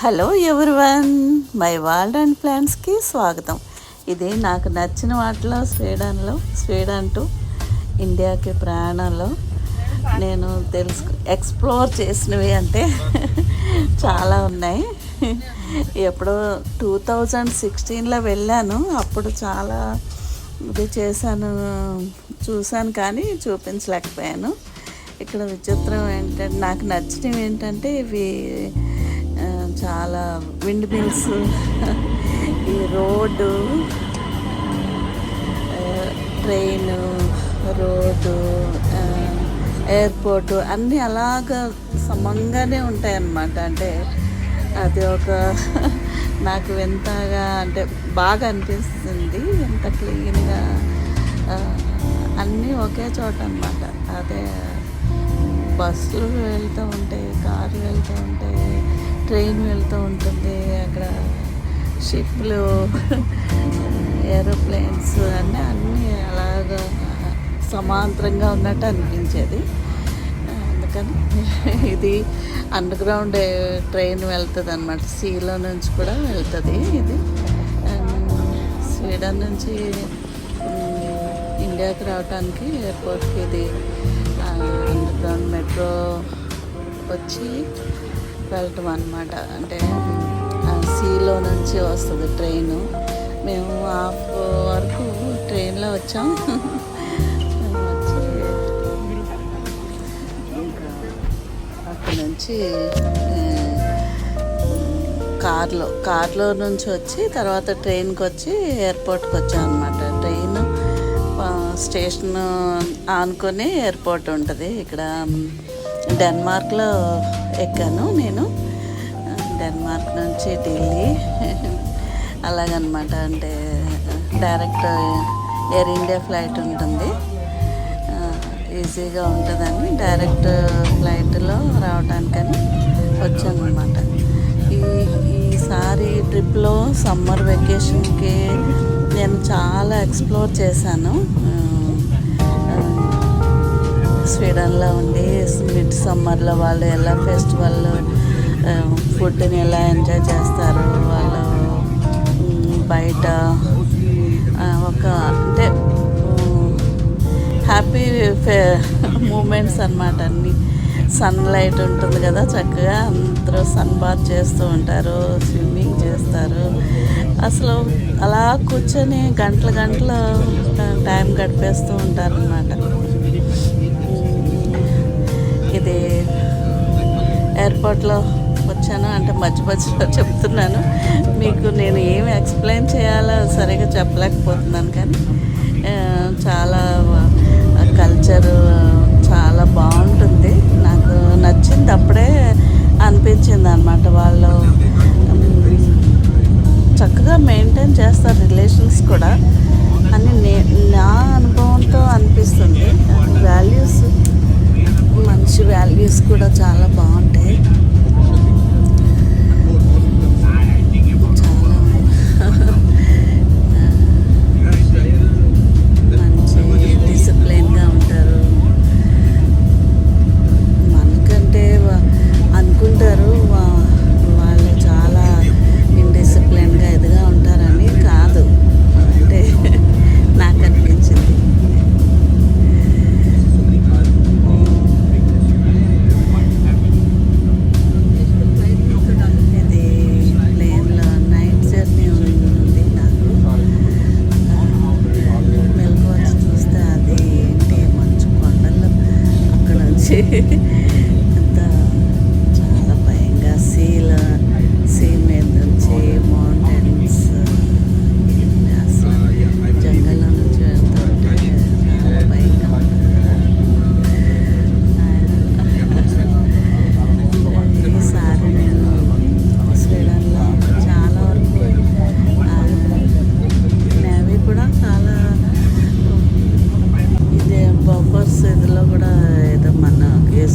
Hello everyone my world and ప్లాన్స్కి స్వాగతం. ఇది నాకు నచ్చిన వాటిలో స్వీడన్లో స్వీడన్ టు ఇండియాకి ప్రయాణంలో నేను తెలుసు ఎక్స్ప్లోర్ చేసినవి అంటే చాలా ఉన్నాయి. ఎప్పుడో టూ థౌజండ్ సిక్స్టీన్లో వెళ్ళాను. అప్పుడు చాలా ఇది చేశాను చూశాను కానీ చూపించలేకపోయాను. ఇక్కడ విచిత్రం ఏంటంటే నాకు నచ్చినవి ఏంటంటే ఇవి చాలా విండ్ మిల్స్ ఈ రోడ్డు ట్రైన్ రోడ్డు ఎయిర్పోర్టు అన్నీ అలాగా సమంగానే ఉంటాయి అన్నమాట అంటే అది ఒక నాకు ఎంతగా అంటే బాగా అనిపిస్తుంది. ఎంత క్లీన్గా అన్నీ ఒకే చోట అనమాట అదే బస్సులు వెళ్తూ ఉంటాయి కార్లు వెళ్తూ ఉంటాయి ట్రైన్ వెళ్తూ ఉంటుంది. అక్కడ షిప్లు ఏరోప్లేన్స్ అన్నీ అన్నీ అలాగా సమాంతరంగా ఉన్నట్టు అనిపించేది. అందుకని ఇది అండర్గ్రౌండ్ ట్రైన్ వెళ్తుంది అనమాట సీలో నుంచి కూడా వెళ్తుంది ఇది. స్వీడన్ నుంచి ఇండియాకి రావడానికి ఎయిర్పోర్ట్కి ఇది అండర్గ్రౌండ్ మెట్రో వచ్చి వెళ్ళటం అనమాట అంటే సీలో నుంచి వస్తుంది ట్రైన్. మేము హాఫ్ వరకు ట్రైన్లో వచ్చాం. అక్కడ నుంచి కార్లో కార్లో నుంచి వచ్చి తర్వాత ట్రైన్కి వచ్చి ఎయిర్పోర్ట్కి వచ్చాం అనమాట ట్రైన్ స్టేషన్ ఆనుకొని ఎయిర్పోర్ట్ ఉంటుంది. ఇక్కడ డెన్మార్క్లో ఎక్కాను నేను. డెన్మార్క్ నుంచి ఢిల్లీ. అలాగనమాట అంటే డైరెక్ట్ ఎయిర్ ఇండియా ఫ్లైట్ ఉంటుంది. ఈజీగా ఉంటుందని డైరెక్ట్ ఫ్లైట్లో రావడానికని వచ్చాను అనమాట ఈ ఈసారి ట్రిప్లో సమ్మర్ వెకేషన్కి నేను చాలా ఎక్స్ప్లోర్ చేశాను. స్వీడన్లో ఉండి మిడ్ సమ్మర్లో వాళ్ళు ఎలా ఫెస్టివల్ ఫుడ్ని ఎలా ఎంజాయ్ చేస్తారు వాళ్ళు బయట ఒక అంటే హ్యాపీ ఫే మూమెంట్స్ అనమాట అన్ని. సన్ లైట్ ఉంటుంది కదా చక్కగా అందరూ సన్ బాత్ చేస్తూ ఉంటారు స్విమ్మింగ్ చేస్తారు. అసలు అలా కూర్చొని గంటల గంటలు టైం గడిపేస్తూ ఉంటారనమాట అయితే ఎయిర్పోర్ట్లో వచ్చాను. అంటే మధ్య మధ్యలో చెప్తున్నాను. మీకు నేను ఏమి ఎక్స్ప్లెయిన్ చేయాలో సరిగా చెప్పలేకపోతున్నాను కానీ చాలా కల్చరు చాలా బాగుంటుంది. నాకు నచ్చింది అప్పుడే అనిపించింది అనమాట వాళ్ళు ఏదో మన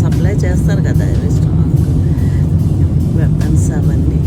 సప్లై చేస్తారు కదా స్ట్రాంగ్ వెపన్స్ అవన్నీ.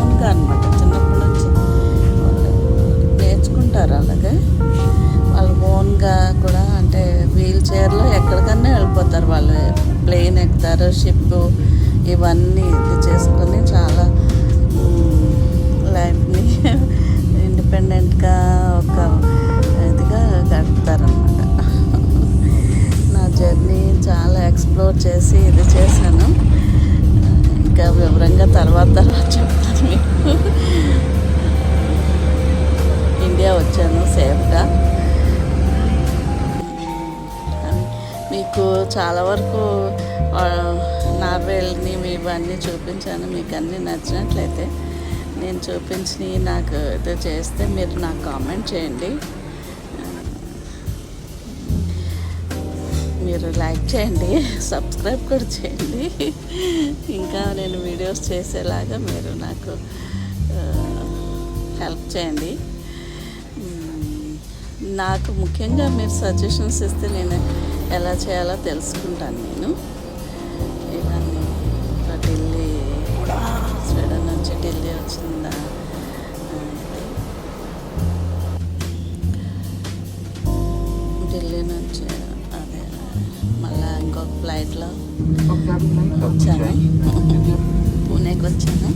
ఓన్గా అనమాట చిన్నప్పటి నుంచి. వాళ్ళు నేర్చుకుంటారు అలాగే. వాళ్ళు ఓన్గా కూడా అంటే వీల్ చైర్లో ఎక్కడికన్నా వెళ్ళిపోతారు. వాళ్ళు ప్లేన్ ఎక్కుతారు షిప్ ఇవన్నీ ఇది చేసుకొని చాలా లైఫ్ని ఇండిపెండెంట్గా ఒక ఇదిగా గడుపుతారనమాట నా జర్నీ చాలా ఎక్స్ప్లోర్ చేసి ఇది చేశాను. ఇంకా వివరంగా తర్వాత తర్వాత చెప్తాను. మీకు ఇండియా వచ్చాను సేఫ్గా. మీకు చాలా వరకు ఆ, నార్వేల్ని ఇవన్నీ చూపించాను మీకు అన్నీ నచ్చినట్లయితే నేను చూపించి నాకు ఇది చేస్తే మీరు నాకు కామెంట్ చేయండి. మీరు లైక్ చేయండి సబ్స్క్రైబ్ కూడా చేయండి. ఇంకా నేను వీడియోస్ చేసేలాగా మీరు నాకు హెల్ప్ చేయండి. నాకు ముఖ్యంగా మీరు సజెషన్స్ ఇస్తే నేను ఎలా చేయాలో తెలుసుకుంటాను నేను. ఇవన్నీ ఇంకా ఢిల్లీ స్వీడన్ నుంచి ఢిల్లీ వచ్చిందా? ఢిల్లీ నుంచి ఫ్లైట్లో వచ్చాను. పూణేకి వచ్చాను.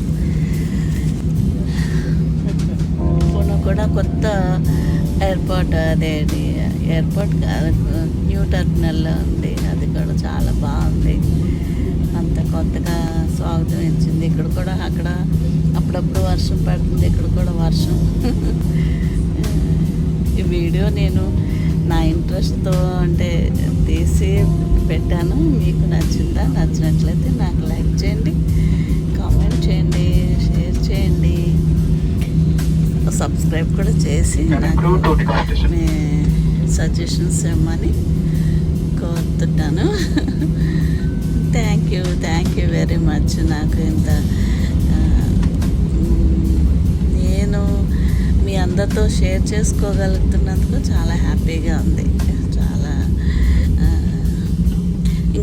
పూణే కూడా కొత్త ఎయిర్పోర్ట్ అదేది ఎయిర్పోర్ట్ కాదు న్యూ టెర్మినల్లో ఉంది. అది కూడా చాలా బాగుంది. అంత కొత్తగా స్వాగతం ఇచ్చింది. ఇక్కడ కూడా అక్కడ అప్పుడప్పుడు వర్షం పడుతుంది. ఇక్కడ కూడా వర్షం. ఈ వీడియో నేను నా ఇంట్రెస్ట్తో పెట్టాను. మీకు నచ్చిందా? నచ్చినట్లయితే నాకు లైక్ చేయండి కామెంట్ చేయండి షేర్ చేయండి. సబ్స్క్రైబ్ కూడా చేసి నాకు మీ సజెషన్స్ ఇవ్వమని కోరుతుంటాను. Thank you thank you very much నాకు ఇంత నేను మీ అందరితో షేర్ చేసుకోగలుగుతున్నందుకు చాలా హ్యాపీగా ఉంది.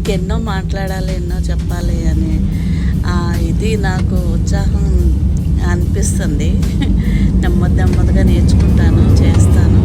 ఇంకెన్నో మాట్లాడాలి ఎన్నో చెప్పాలి అని ఇది నాకు ఉత్సాహం అనిపిస్తుంది. నెమ్మది నెమ్మదిగా నేర్చుకుంటాను చేస్తాను.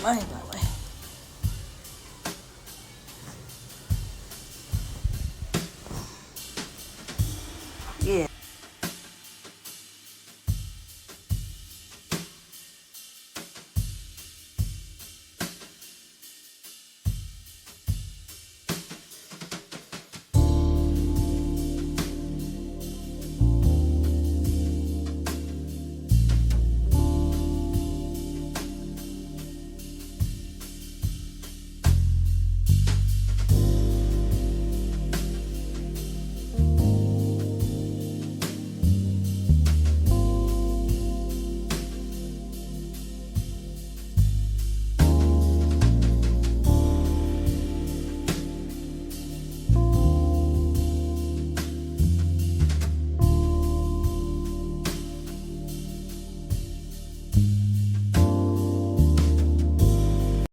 mais lá.